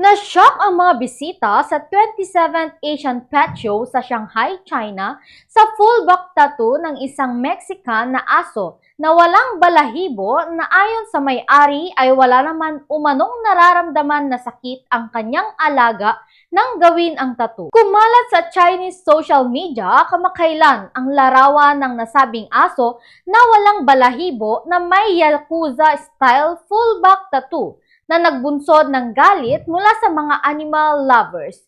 Na-shock ang mga bisita sa 27th Asian Pet Show sa Shanghai, China sa full back tattoo ng isang Mexican na aso na walang balahibo na ayon sa may-ari ay wala naman umanong nararamdaman na sakit ang kanyang alaga nang gawin ang tattoo. Kumalat sa Chinese social media kamakailan ang larawan ng nasabing aso na walang balahibo na may Yakuza-style full back tattoo na nagbunsod ng galit mula sa mga animal lovers.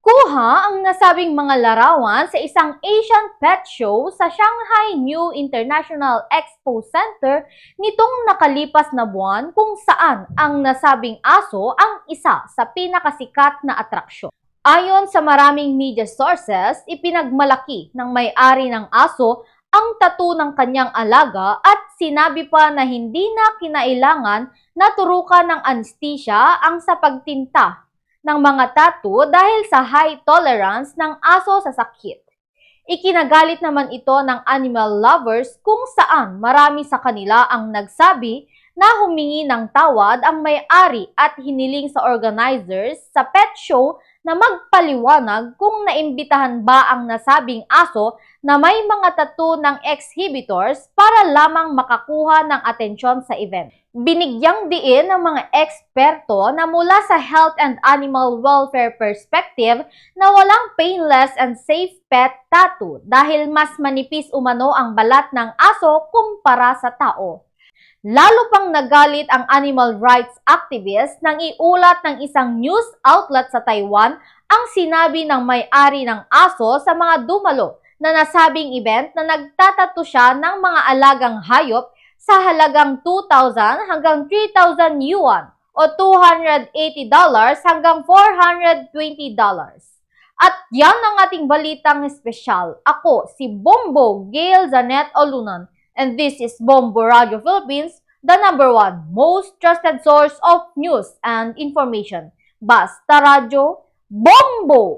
Kuha ang nasabing mga larawan sa isang Asian pet show sa Shanghai New International Expo Center nitong nakalipas na buwan kung saan ang nasabing aso ang isa sa pinakasikat na atraksyon. Ayon sa maraming media sources, ipinagmalaki ng may-ari ng aso ang tattoo ng kanyang alaga at sinabi pa na hindi na kinailangan na turukan ng anesthesia ang sa pagtinta ng mga tattoo dahil sa high tolerance ng aso sa sakit. Ikinagalit naman ito ng animal lovers kung saan marami sa kanila ang nagsabi na humingi ng tawad ang may-ari at hiniling sa organizers sa pet show na magpaliwanag kung naimbitahan ba ang nasabing aso na may mga tattoo ng exhibitors para lamang makakuha ng atensyon sa event. Binigyang diin ng mga eksperto na mula sa health and animal welfare perspective na walang painless and safe pet tattoo dahil mas manipis umano ang balat ng aso kumpara sa tao. Lalo pang nagalit ang animal rights activist nang iulat ng isang news outlet sa Taiwan ang sinabi ng may-ari ng aso sa mga dumalo na nasabing event na nagtatato siya ng mga alagang hayop sa halagang 2,000 hanggang 3,000 yuan o $280 hanggang $420. At yan ang ating balitang espesyal. Ako, si Bombo Gail Zanet Olunan. And this is Bombo Radio Philippines, the number one most trusted source of news and information. Basta Radio, Bombo!